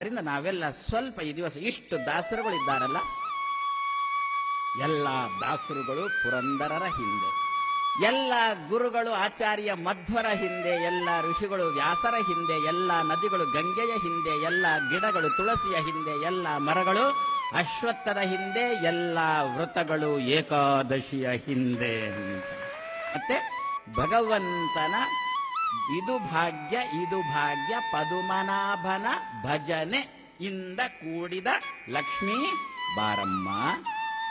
ಅದರಿಂದ ನಾವೆಲ್ಲ ಸ್ವಲ್ಪ ಈ ದಿವಸ ಇಷ್ಟು ದಾಸರುಗಳಿದ್ದಾರಲ್ಲ, ಎಲ್ಲ ದಾಸರುಗಳು ಪುರಂದರರ ಹಿಂದೆ, ಎಲ್ಲ ಗುರುಗಳು ಆಚಾರ್ಯ ಮಧ್ವರ ಹಿಂದೆ, ಎಲ್ಲ ಋಷಿಗಳು ವ್ಯಾಸರ ಹಿಂದೆ, ಎಲ್ಲ ನದಿಗಳು ಗಂಗೆಯ ಹಿಂದೆ, ಎಲ್ಲ ಗಿಡಗಳು ತುಳಸಿಯ ಹಿಂದೆ, ಎಲ್ಲ ಮರಗಳು ಅಶ್ವತ್ಥದ ಹಿಂದೆ, ಎಲ್ಲ ವೃತಗಳು ಏಕಾದಶಿಯ ಹಿಂದೆ. ಮತ್ತೆ ಭಗವಂತನ ಇದು ಭಾಗ್ಯ ಇದು ಭಾಗ್ಯ, ಪದುಮನಾಭನ ಭಜನೆ ಇಂದ ಕೂಡಿದ ಲಕ್ಷ್ಮೀ ಬಾರಮ್ಮ.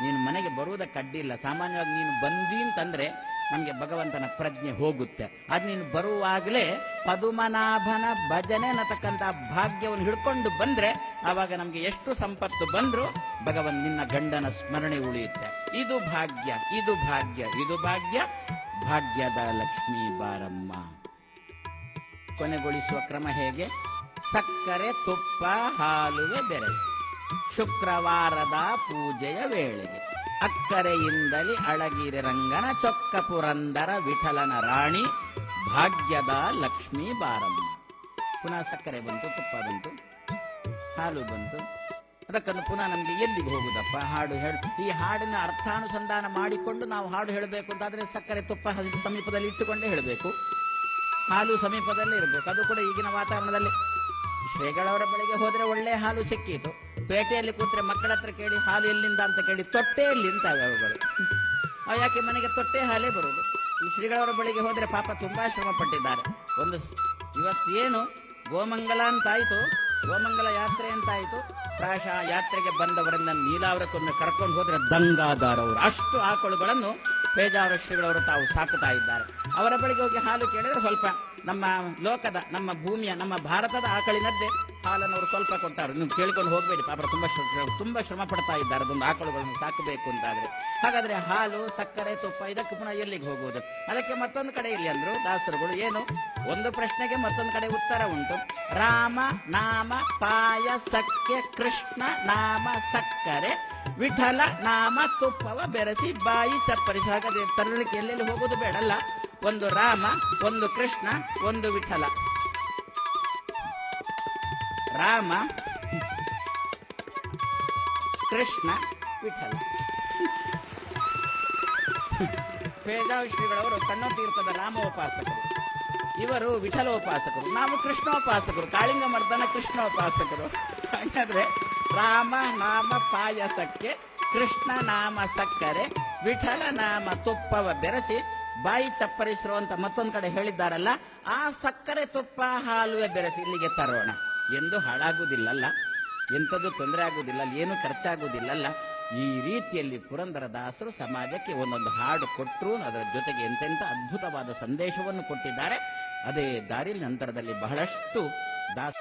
ನೀನು ಮನೆಗೆ ಬರುವುದಕ್ಕೆ ಅಡ್ಡಿಲ್ಲ ಸಾಮಾನ್ಯವಾಗಿ ನೀನು ಬಂದಿ ಅಂತಂದ್ರೆ ನಮಗೆ ಭಗವಂತನ ಪ್ರಜ್ಞೆ ಹೋಗುತ್ತೆ. ಅದು ನೀನು ಬರುವಾಗಲೇ ಪದುಮನಾಭನ ಭಜನೆ ಅನ್ನತಕ್ಕಂಥ ಭಾಗ್ಯವನ್ನು ಹಿಡ್ಕೊಂಡು ಬಂದ್ರೆ ಆವಾಗ ನಮಗೆ ಎಷ್ಟು ಸಂಪತ್ತು ಬಂದ್ರು ಭಗವಂತ ನಿನ್ನ ಗಂಡನ ಸ್ಮರಣೆ ಉಳಿಯುತ್ತೆ. ಇದು ಭಾಗ್ಯ ಇದು ಭಾಗ್ಯ ಇದು ಭಾಗ್ಯ, ಭಾಗ್ಯದ ಲಕ್ಷ್ಮೀ ಬಾರಮ್ಮ. ಕೊನೆಗೊಳಿಸುವ ಕ್ರಮ ಹೇಗೆ? ಸಕ್ಕರೆ, ತುಪ್ಪ, ಹಾಲುವೆ ಬೆರೆಸಿ ಶುಕ್ರವಾರದ ಪೂಜೆಯ ವೇಳೆಗೆ. ಅಕ್ಕರೆಯಿಂದಲೇ ಅಳಗಿರಿ ರಂಗನ ಚೊಕ್ಕ ಪುರಂದರ ವಿಠಲನ ರಾಣಿ, ಭಾಗ್ಯದ ಲಕ್ಷ್ಮೀ ಬಾರಮ್ಮ. ಪುನಃ ಸಕ್ಕರೆ ಬಂತು, ತುಪ್ಪ ಬಂತು, ಹಾಲು ಬಂತು. ಅದಕ್ಕನ್ನು ಪುನಃ ನಮಗೆ ಎಲ್ಲಿಗೆ ಹೋಗುದಪ್ಪ? ಹಾಡು ಹೇಳು. ಈ ಹಾಡಿನ ಅರ್ಥಾನುಸಂಧಾನ ಮಾಡಿಕೊಂಡು ನಾವು ಹಾಡು ಹೇಳಬೇಕು ಅಂತಾದ್ರೆ ಸಕ್ಕರೆ, ತುಪ್ಪ ಸಮೀಪದಲ್ಲಿ ಇಟ್ಟುಕೊಂಡೇ ಹೇಳಬೇಕು. ಹಾಲು ಸಮೀಪದಲ್ಲಿ ಇರಬೇಕು. ಅದು ಕೂಡ ಈಗಿನ ವಾತಾವರಣದಲ್ಲಿ. ಶ್ರೀಗಳವರ ಬಳಿಗೆ ಹೋದ್ರೆ ಒಳ್ಳೆ ಹಾಲು ಸಿಕ್ಕಿತು ಪೇಟೆಯಲ್ಲಿ ಕೂತ್ರೆ ಮಕ್ಕಳ ಹತ್ರ ಕೇಳಿ, ಹಾಲು ಎಲ್ಲಿಂದ? ಅಂತ ಕೇಳಿ ತೊಟ್ಟೆಯಲ್ಲಿ ನಿಂತಾವೆ ಅವುಗಳು ಅವು ಯಾಕೆ ಮನೆಗೆ ತೊಟ್ಟೆ ಹಾಲೇ ಬರುವುದು? ಈ ಶ್ರೀಗಳವರ ಬಳಿಗೆ ಹೋದರೆ ಪಾಪ ತುಂಬಾ ಶ್ರಮ ಪಟ್ಟಿದ್ದಾರೆ. ಒಂದು ಇವತ್ತು ಇವತ್ತೇನು ಗೋಮಂಗಲ ಅಂತಾಯಿತು. ಗೋಮಂಗಲ ಯಾತ್ರೆ ಅಂತಾಯ್ತು. ಪ್ರಾಯಶಃ ಯಾತ್ರೆಗೆ ಬಂದವರನ್ನ ನೀಲಾವರಕ್ಕೊಮ್ಮೆ ಕರ್ಕೊಂಡು ಹೋದರೆ ದಂಗಾದಾರವರು. ಅಷ್ಟು ಆಕಳುಗಳನ್ನು ಪೇಜಾವರ ಶ್ರೀಗಳವರು ತಾವು ಸಾಕುತ್ತಾ ಇದ್ದಾರೆ. ಅವರ ಬಳಿಗೆ ಹೋಗಿ ಹಾಲು ಕೇಳಿದರೆ ಸ್ವಲ್ಪ ನಮ್ಮ ಲೋಕದ, ನಮ್ಮ ಭೂಮಿಯ, ನಮ್ಮ ಭಾರತದ ಆಕಳಿನದ್ದೇ. ಹಾಲನ್ನು ಅವರು ಸ್ವಲ್ಪ ಕೊಟ್ಟಾರು. ನೀವು ಕೇಳಿಕೊಂಡು ಹೋಗಬೇಡಿ. ಪಾಪ ತುಂಬಾ ತುಂಬಾ ಶ್ರಮ ಪಡ್ತಾ ಇದ್ದಾರೆ. ಅದೊಂದು ಆಕಳುಗಳನ್ನು ಸಾಕಬೇಕು ಅಂತಾದರೆ. ಹಾಗಾದ್ರೆ ಹಾಲು, ಸಕ್ಕರೆ, ತುಪ್ಪ ಇದಕ್ಕೆ ಪುನಃ ಎಲ್ಲಿಗೆ ಹೋಗುವುದು? ಅದಕ್ಕೆ ಮತ್ತೊಂದು ಕಡೆ ಇಲ್ಲಿ ಅಂದ್ರು ದಾಸರುಗಳು, ಏನು? ಒಂದು ಪ್ರಶ್ನೆಗೆ ಮತ್ತೊಂದು ಕಡೆ ಉತ್ತರ ಉಂಟು. ರಾಮ, ನಾಮ ಪಾಯಸಕ್ಕೆ ಕೃಷ್ಣ, ನಾಮ, ಸಕ್ಕರೆ, ವಿಠಲ, ನಾಮ, ತುಪ್ಪವ, ಬೆರೆಸಿ, ಬಾಯಿ ಚಪ್ಪರಿಸಿ ಹಾಗಾದರೆ ತರಲಿಕ್ಕೆ ಎಲ್ಲೆಲ್ಲಿ ಹೋಗೋದು ಬೇಡಲ್ಲ? ಒಂದು ರಾಮ, ಒಂದು ಕೃಷ್ಣ, ಒಂದು ವಿಠಲ. ರಾಮ, ಕೃಷ್ಣ, ವಿಠಲ. ವೇದಾವಿಷ್ಣುಗಳವರು ಕಣ್ಣು ತೀರ್ಥದ ರಾಮ ಉಪಾಸಕರು ಇವರು ವಿಠಲ ಉಪಾಸಕರು ನಾವು ಕೃಷ್ಣೋಪಾಸಕರು. ಕಾಳಿಂಗ ಮರ್ದನ ಕೃಷ್ಣೋಪಾಸಕರು. ಹಾಗಾದ್ರೆ ರಾಮ ನಾಮ ಪಾಯಸಕ್ಕೆ, ಕೃಷ್ಣ ನಾಮ ಸಕ್ಕರೆ, ವಿಠಲ ನಾಮ ತುಪ್ಪವ ಬೆರೆಸಿ ಬಾಯಿ ಚಪ್ಪರಿಸಿರುವಂತ ಮತ್ತೊಂದು ಕಡೆ ಹೇಳಿದ್ದಾರಲ್ಲ, ಆ ಸಕ್ಕರೆ ತುಪ್ಪ ಹಾಲುವೆ ಬೆರೆಸಿ ಇಲ್ಲಿಗೆ ತರೋಣ. ಎಂದು ಹಾಳಾಗುವುದಿಲ್ಲಲ್ಲ. ಎಂಥದ್ದು ತೊಂದರೆ ಆಗುವುದಿಲ್ಲ, ಏನು ಖರ್ಚಾಗುವುದಿಲ್ಲಲ್ಲ. ಈ ರೀತಿಯಲ್ಲಿ ಪುರಂದರದಾಸರು ಸಮಾಜಕ್ಕೆ ಒಂದೊಂದು ಹಾಡು ಕೊಟ್ಟರು ಅದರ ಜೊತೆಗೆ ಎಂತೆಂಥ ಅದ್ಭುತವಾದ ಸಂದೇಶವನ್ನು ಕೊಟ್ಟಿದ್ದಾರೆ. ಅದೇ ದಾರಿ ನಂತರದಲ್ಲಿ ಬಹಳಷ್ಟು ದಾಸ